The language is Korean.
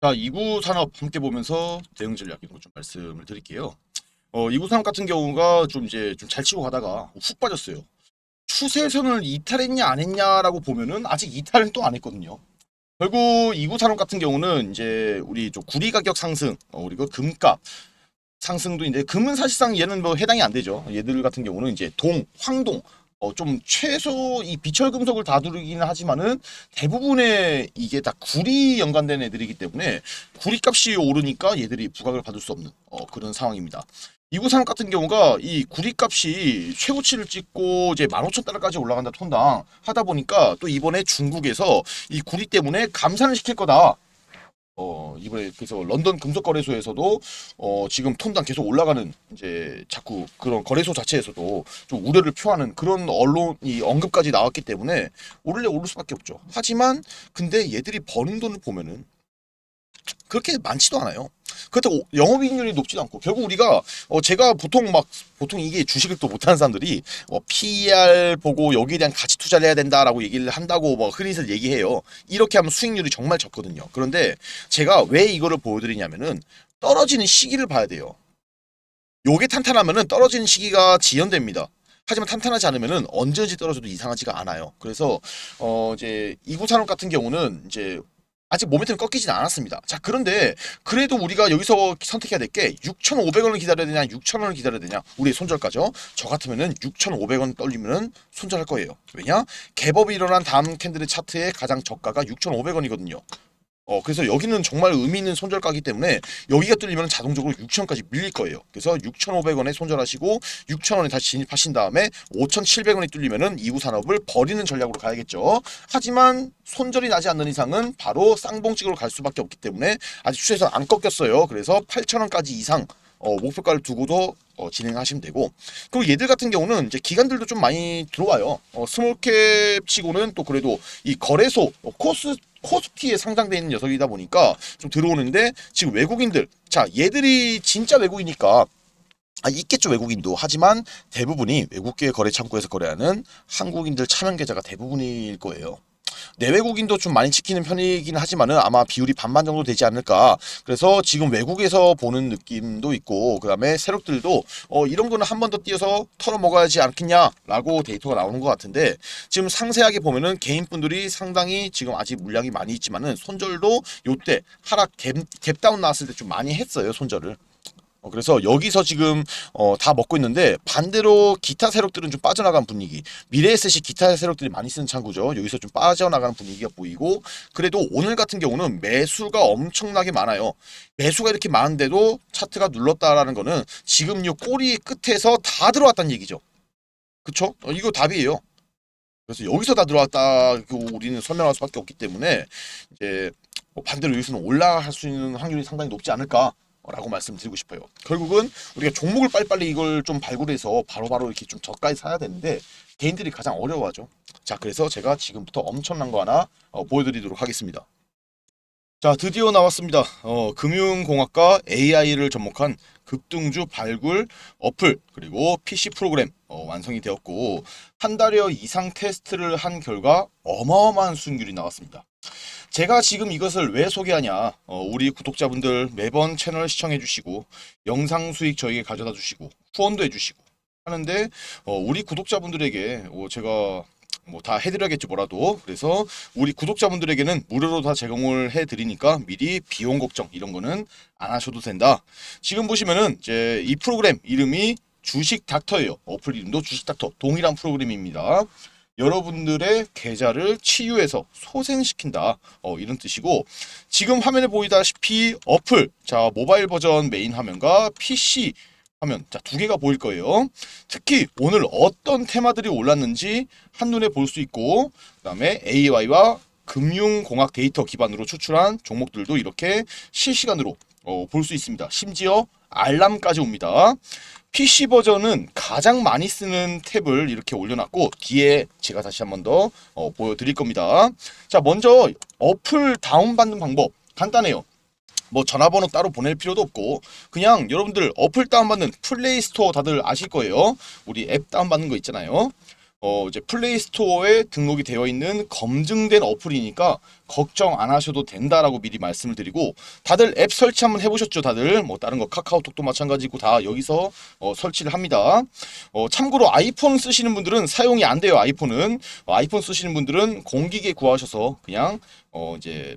자, 이구 산업 함께 보면서 대응 전략 이런 거 좀 말씀을 드릴게요. 어, 이구 산업 같은 경우가 좀 이제 좀 잘 치고 가다가 훅 빠졌어요. 추세선을 이탈했냐 안 했냐라고 보면은 아직 이탈은 또 안 했거든요. 결국 이구 산업 같은 경우는 이제 우리 좀 구리 가격 상승, 어, 그리고 금값 상승도 이제 금은 사실상 얘는 뭐 해당이 안 되죠. 얘들 같은 경우는 이제 동, 황동 어, 좀 최소 이 비철 금속을 다루기는 하지만은 대부분의 이게 다 구리 연관된 애들이기 때문에 구리 값이 오르니까 얘들이 부각을 받을 수 없는 어, 그런 상황입니다. 이구산업 같은 경우가 이 구리 값이 최고치를 찍고 이제 15,000달러까지 올라간다 톤당 하다 보니까 또 이번에 중국에서 이 구리 때문에 감산을 시킬 거다. 어, 이번에 그래서 런던 금속 거래소에서도 어, 지금 톤당 계속 올라가는 이제 자꾸 그런 거래소 자체에서도 좀 우려를 표하는 그런 언론이 언급까지 나왔기 때문에 오를래 오를 수밖에 없죠. 하지만 근데 얘들이 버는 돈을 보면은 그렇게 많지도 않아요. 그렇다고 영업이익률이 높지도 않고 결국 우리가 어 제가 보통 막 보통 이게 주식을 또 못하는 사람들이 어 PER 보고 여기에 대한 가치 투자를 해야 된다라고 얘기를 한다고 뭐 흔히들 얘기해요. 이렇게 하면 수익률이 정말 적거든요. 그런데 제가 왜 이거를 보여드리냐면은 떨어지는 시기를 봐야 돼요. 요게 탄탄하면은 떨어지는 시기가 지연됩니다. 하지만 탄탄하지 않으면은 언제든지 떨어져도 이상하지가 않아요. 그래서 어 이제 이구 산업 같은 경우는 이제 아직 모멘텀이 꺾이진 않았습니다. 자, 그런데 그래도 우리가 여기서 선택해야 될 게 6,500원을 기다려야 되냐, 6,000원을 기다려야 되냐. 우리 손절가죠. 저 같으면은 6,500원 떨리면은 손절할 거예요. 왜냐? 개법이 일어난 다음 캔들의 차트의 가장 저가가 6,500원이거든요. 어, 그래서 여기는 정말 의미 있는 손절가기 때문에 여기가 뚫리면 자동적으로 6,000원까지 밀릴 거예요. 그래서 6,500원에 손절하시고 6,000원에 다시 진입하신 다음에 5,700원이 뚫리면은 이후 산업을 버리는 전략으로 가야겠죠. 하지만 손절이 나지 않는 이상은 바로 쌍봉찍으로 갈 수밖에 없기 때문에 아직 추세에서 안 꺾였어요. 그래서 8,000원까지 이상 어, 목표가를 두고도 어, 진행하시면 되고 그리고 얘들 같은 경우는 이제 기관들도 좀 많이 들어와요. 어, 스몰캡 치고는 또 그래도 이 거래소 어, 코스 코스피에 상장돼 있는 녀석이다 보니까 좀 들어오는데 지금 외국인들 자 얘들이 진짜 외국이니까 아, 있겠죠 외국인도 하지만 대부분이 외국계 거래 창구에서 거래하는 한국인들 차명 계좌가 대부분일 거예요. 내외국인도 좀 많이 지키는 편이긴 하지만은 아마 비율이 반반 정도 되지 않을까. 그래서 지금 외국에서 보는 느낌도 있고, 그 다음에 세력들도 어, 이런 거는 한 번더 띄어서 털어 먹어야지 않겠냐라고 데이터가 나오는 것 같은데 지금 상세하게 보면은 개인분들이 상당히 지금 아직 물량이 많이 있지만은 손절도 요때 하락 갭, 갭다운 나왔을 때 좀 많이 했어요 손절을. 어, 그래서 여기서 지금 어, 다 먹고 있는데 반대로 기타 세력들은 좀 빠져나간 분위기. 미래에셋이 기타 세력들이 많이 쓰는 창구죠. 여기서 좀 빠져나가는 분위기가 보이고 그래도 오늘 같은 경우는 매수가 엄청나게 많아요. 매수가 이렇게 많은데도 차트가 눌렀다라는 거는 지금 요 꼬리 끝에서 다 들어왔다는 얘기죠. 그쵸? 어, 이거 답이에요. 그래서 여기서 다 들어왔다 고 우리는 설명할 수밖에 없기 때문에 이제 뭐 반대로 여기서는 올라갈 수 있는 확률이 상당히 높지 않을까 라고 말씀드리고 싶어요. 결국은 우리가 종목을 빨리빨리 이걸 좀 발굴해서 바로바로 이렇게 좀 저가에 사야 되는데 개인들이 가장 어려워하죠. 자, 그래서 제가 지금부터 엄청난 거 하나 어, 보여드리도록 하겠습니다. 자, 드디어 나왔습니다. 어, 금융공학과 AI를 접목한 급등주 발굴 어플 그리고 PC 프로그램 어, 완성이 되었고 한 달여 이상 테스트를 한 결과 어마어마한 수익률이 나왔습니다. 제가 지금 이것을 왜 소개하냐? 어, 우리 구독자분들 매번 채널 시청해 주시고 영상 수익 저에게 가져다 주시고 후원도 해 주시고 하는데 어, 우리 구독자분들에게 어, 제가 뭐 다 해드려야겠지 뭐라도 그래서 우리 구독자분들에게는 무료로 다 제공을 해드리니까 미리 비용 걱정 이런 거는 안 하셔도 된다. 지금 보시면은 이제 이 프로그램 이름이 주식 닥터예요. 어플 이름도 주식 닥터 동일한 프로그램입니다. 여러분들의 계좌를 치유해서 소생시킨다. 어, 이런 뜻이고 지금 화면에 보이다시피 어플 자 모바일 버전 메인 화면과 PC 화면 자두 개가 보일 거예요. 특히 오늘 어떤 테마들이 올랐는지 한눈에 볼 수 있고 그다음에 AI와 금융공학 데이터 기반으로 추출한 종목들도 이렇게 실시간으로 어, 볼 수 있습니다. 심지어 알람까지 옵니다. PC 버전은 가장 많이 쓰는 탭을 이렇게 올려놨고 뒤에 제가 다시 한 번 더 어, 보여드릴 겁니다. 자 먼저 어플 다운받는 방법 간단해요. 뭐 전화번호 따로 보낼 필요도 없고 그냥 여러분들 어플 다운받는 플레이 스토어 다들 아실 거예요. 우리 앱 다운받는 거 있잖아요. 어 이제 플레이 스토어에 등록이 되어 있는 검증된 어플이니까 걱정 안 하셔도 된다라고 미리 말씀을 드리고 다들 앱 설치 한번 해보셨죠 다들? 뭐 다른 거 카카오톡도 마찬가지고 다 여기서 어, 설치를 합니다. 어, 참고로 아이폰 쓰시는 분들은 사용이 안 돼요 아이폰은. 어, 아이폰 쓰시는 분들은 공기계 구하셔서 그냥 어 이제